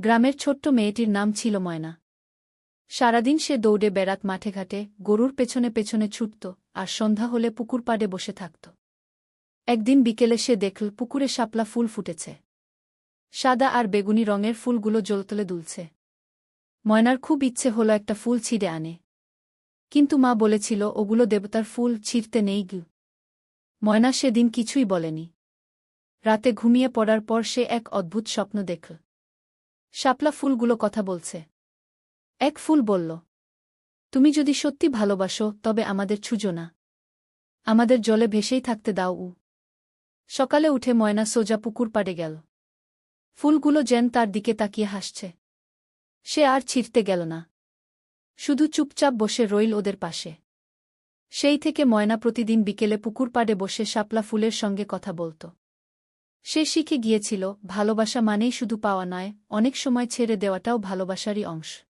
গ্রামের ছোট্ট মেয়েটির নাম ছিল ময়না। সারাদিন সে দৌড়ে বেড়াত মাঠে ঘাটে, গরুর পেছনে পেছনে ছুটত আর সন্ধ্যা হলে পুকুর পাড়ে বসে থাকত। একদিন বিকেলে সে দেখল পুকুরে শাপলা ফুল ফুটেছে। সাদা আর বেগুনি রঙের ফুলগুলো জলতলে দুলছে। ময়নার খুব ইচ্ছে হলো একটা ফুল ছিঁড়ে আনে। কিন্তু মা বলেছিল, ওগুলো দেবতার ফুল, ছিঁড়তে নেই গু ময়না সেদিন কিছুই বলেনি। রাতে ঘুমিয়ে পড়ার পর সে এক অদ্ভুত স্বপ্ন দেখল। শাপলা ফুলগুলো কথা বলছে। এক ফুল বলল, তুমি যদি সত্যি ভালোবাসো, তবে আমাদের ছুজো না। আমাদের জলে ভেসেই থাকতে দাও উ। সকালে উঠে ময়না সোজা পুকুর পাড়ে গেল। ফুলগুলো যেন তার দিকে তাকিয়ে হাসছে। সে আর ছিঁড়তে গেল না। শুধু চুপচাপ বসে রইল ওদের পাশে। সেই থেকে ময়না প্রতিদিন বিকেলে পুকুর পাড়ে বসে শাপলা ফুলের সঙ্গে কথা বলত। সে শিখে গিয়েছিল ভালোবাসা মানেই শুধু পাওয়া নয় অনেক সময় ছেড়ে দেওয়াটাও ভালোবাসারই অংশ।